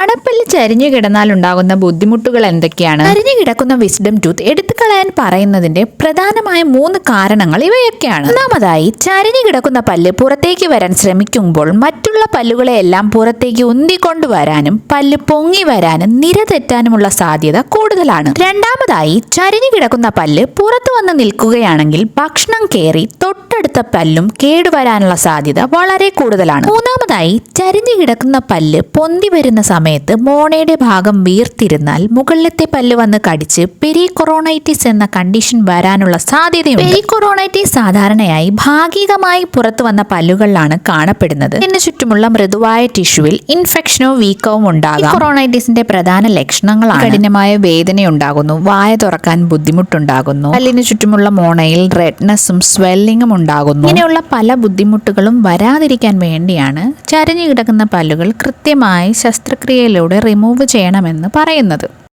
അടപ്പല്ല് ചരിഞ്ഞു കിടന്നാൽ ഉണ്ടാകുന്ന ബുദ്ധിമുട്ടുകൾ എന്തൊക്കെയാണ്? ചരിഞ്ഞു കിടക്കുന്ന വിസ്ഡം ടൂത്ത് എടുത്തു കളയാൻ പറയുന്നതിന്റെ പ്രധാനമായ മൂന്ന് കാരണങ്ങൾ ഇവയൊക്കെയാണ്. ഒന്നാമതായി ചരിഞ്ഞു കിടക്കുന്ന പല്ല് പുറത്തേക്ക് വരാൻ ശ്രമിക്കുമ്പോൾ മറ്റുള്ള പല്ലുകളെ എല്ലാം പുറത്തേക്ക് ഉന്തിക്കൊണ്ടുവരാനും പല്ല് പൊങ്ങി വരാനും നിര തെറ്റാനുമുള്ള സാധ്യത കൂടുതലാണ്. രണ്ടാമതായി ചരിഞ്ഞു കിടക്കുന്ന പല്ല് പുറത്തു വന്ന് നിൽക്കുകയാണെങ്കിൽ ഭക്ഷണം കയറി തൊട്ടടുത്ത പല്ലും കേടുവരാനുള്ള സാധ്യത വളരെ കൂടുതലാണ്. മൂന്നാമതായി ചരിഞ്ഞു കിടക്കുന്ന പല്ല് പൊന്തി വരുന്ന സമയത്ത് മോണയുടെ ഭാഗം വീർത്തിരുന്നാൽ മുകളിലത്തെ പല്ല് വന്ന് കടിച്ച് പെരികൊറോണൈറ്റിസ് എന്ന കണ്ടീഷൻ വരാനുള്ള സാധ്യതയുണ്ട്. പെരികൊറോണൈറ്റിസ് സാധാരണയായി ഭാഗികമായി പുറത്തു വന്ന പല്ലുകളിലാണ് കാണപ്പെടുന്നത്. ഇതിന് ചുറ്റുമുള്ള മൃദുവായ ടിഷ്യൂവിൽ ഇൻഫെക്ഷനോ വീക്കവും ഉണ്ടാകാം. കൊറോണൈറ്റിസിന്റെ പ്രധാന ലക്ഷണങ്ങളാണ് കഠിനമായ വേദന ഉണ്ടാകുന്നു വായ തുറക്കാൻ ബുദ്ധിമുട്ടുണ്ടാകുന്നു പല്ലിന് ചുറ്റുമുള്ള മോണയിൽ റെഡ്നെസ്സും സ്വെല്ലിങ്ങും ഉണ്ടാകുന്നു. ഇങ്ങനെയുള്ള പല ബുദ്ധിമുട്ടുകളും വരാതിരിക്കാൻ വേണ്ടിയാണ് ചരിഞ്ഞു കിടക്കുന്ന പല്ലുകൾ കൃത്യമായി ശസ്ത്രക്രിയയിലൂടെ റിമൂവ് ചെയ്യണമെന്ന് പറയുന്നത്.